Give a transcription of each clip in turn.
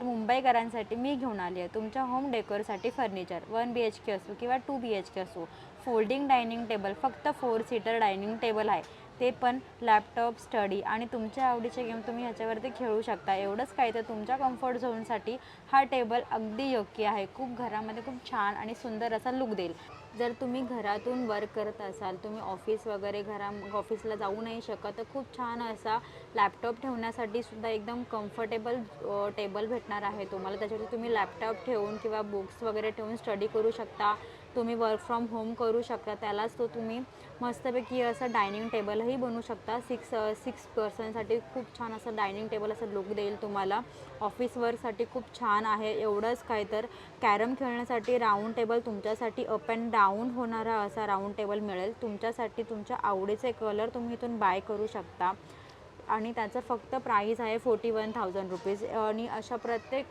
तर मुंबईकरांसाठी मी घेऊन आली आहे. तुमच्या home डेकोरसाठी furniture one B H K असो किंवा टू बी एच के असो. फोल्डिंग डायनिंग टेबल फक्त फोर सीटर डायनिंग टेबल आहे. ते पण लॅपटॉप स्टडी आणि तुमच्या आवडीचे गेम तुम्ही ह्याच्यावरती खेळू शकता. एवढंच काय तर तुमच्या कम्फर्ट झोनसाठी हा टेबल अगदी योग्य आहे. खूप घरामध्ये खूप छान आणि सुंदर असा लुक देईल. जर तुम्ही घरातून वर्क करत असाल तुम्ही ऑफिस वगैरे घरा ऑफिसला जाऊ नाही शकत तर खूप छान असा लॅपटॉप ठेवण्यासाठी सुद्धा एकदम कम्फर्टेबल टेबल भेटणार आहे तुम्हाला. त्याच्यावरती तुम्ही लॅपटॉप ठेवून किंवा बुक्स वगैरे ठेवून स्टडी करू शकता. तुम्ही वर्क फ्रॉम होम करू शकता. त्यालाच तो तुम्ही मस्तपैकी असं डायनिंग टेबलही बनवू शकता. सिक्स सिक्स पर्सनसाठी खूप छान असं डायनिंग टेबल असं लुक देईल तुम्हाला. ऑफिस वर्कसाठी खूप छान आहे. एवढंच काय तर. कॅरम खेळण्यासाठी राऊंड टेबल तुमच्यासाठी अप अँड डाऊन राऊंड होणारा असा राऊंड टेबल मिळेल. तुमच्यासाठी तुमच्या आवडीचे कलर तुम्ही इथून बाय करू शकता. आणि त्याचं फक्त प्राईस आहे फोर्टी वन थाउजंड रुपीज आणि अशा प्रत्येक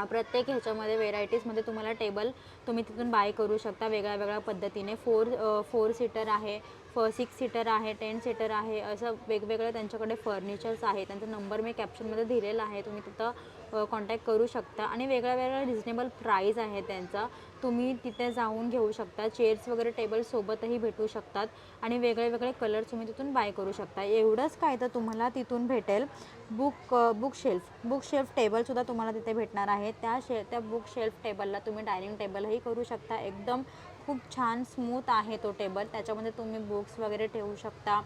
प्रत्येक ह्याच्यामध्ये व्हेरायटीजमध्ये तुम्हाला टेबल तुम्ही तिथून बाय करू शकता. वेगळ्या वेगळ्या पद्धतीने फोर फोर सीटर आहे. फ सिक्स सीटर आहे टेन सीटर आहे असं वेगवेगळं त्यांच्याकडे फर्निचर्स आहे त्यांचा नंबर मी कॅप्शनमध्ये दिलेला आहे. तुम्ही तिथं कॉन्टॅक्ट करू शकता. आणि वेगळ्या वेगळ्या रिजनेबल प्राईज आहे त्यांचा. तुम्ही तिथे जाऊन घेऊ शकता. चेअर्स वगैरे टेबलसोबतही भेटू शकतात. आणि वेगळे वेगळे कलर तुम्ही तिथून बाय करू शकता. एवढंच काय तर तुम्हाला तिथून भेटेल. Book book shelf book shelf टेबलसुद्धा तुम्हाला तिथे भेटणार आहे. त्या शे त्या बुक शेल्फ टेबलला तुम्ही डायनिंग टेबलही करू शकता. एकदम खूप छान स्मूथ आहे तो टेबल. त्याच्यामध्ये तुम्ही बुक्स वगैरे ठेवू शकता.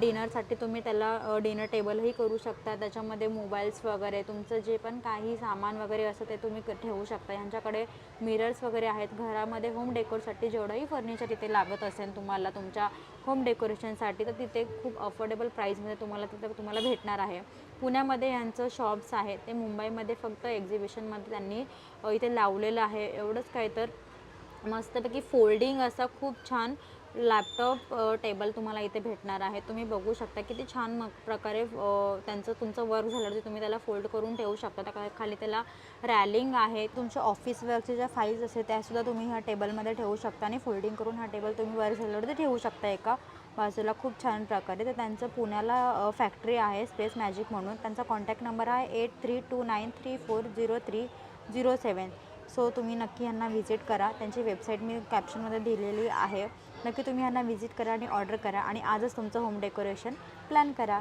डिनरसाठी तुम्ही त्याला डिनर टेबलही करू शकता. त्याच्यामध्ये मोबाईल्स वगैरे तुमचं जे पण काही सामान वगैरे असं ते तुम्ही क- ठेवू शकता. यांच्याकडे मिरर्स वगैरे आहेत. घरामध्ये होम डेकोरसाठी जेवढंही फर्निचर तिथे लागत असेल तुम्हाला तुमच्या होम डेकोरेशनसाठी तर तिथे खूप अफोर्डेबल प्राईजमध्ये तुम्हाला तिथे तुम्हाला भेटणार आहे. पुण्यामध्ये यांचं शॉप्स आहे ते मुंबईमध्ये फक्त एक्झिबिशनमध्ये त्यांनी इथे लावलेलं आहे. एवढंच काय तर मस्तपैकी फोल्डिंग असा खूप छान लॅपटॉप टेबल तुम्हाला इथे भेटणार आहे. तुम्ही बघू शकता किती छान मग प्रकारे त्यांचं तुमचं वर्क झाल्यावरती तुम्ही त्याला फोल्ड करून ठेवू शकता. त्या खाली त्याला रॅलिंग आहे. तुमच्या ऑफिस वर्कच्या ज्या फाईल्स असते त्यासुद्धा तुम्ही ह्या टेबलमध्ये ठेवू शकता आणि फोल्डिंग करून हा टेबल तुम्ही वर्क झाल्यावरती ठेवू शकता एका बाजूला. खूप छान प्रकारे. तर त्यांचं पुण्याला फॅक्टरी आहे स्पेस मॅजिक म्हणून. त्यांचा कॉन्टॅक्ट नंबर आहे eight three two nine three four zero three zero seven so तुम्ही नक्की यांना व्हिजिट करा. त्यांची वेबसाईट मी कॅप्शनमध्ये दिलेली आहे. नक्की तुम्ही यांना व्हिजिट करा आणि ऑर्डर करा आणि आजच तुमचं होम डेकोरेशन प्लॅन करा.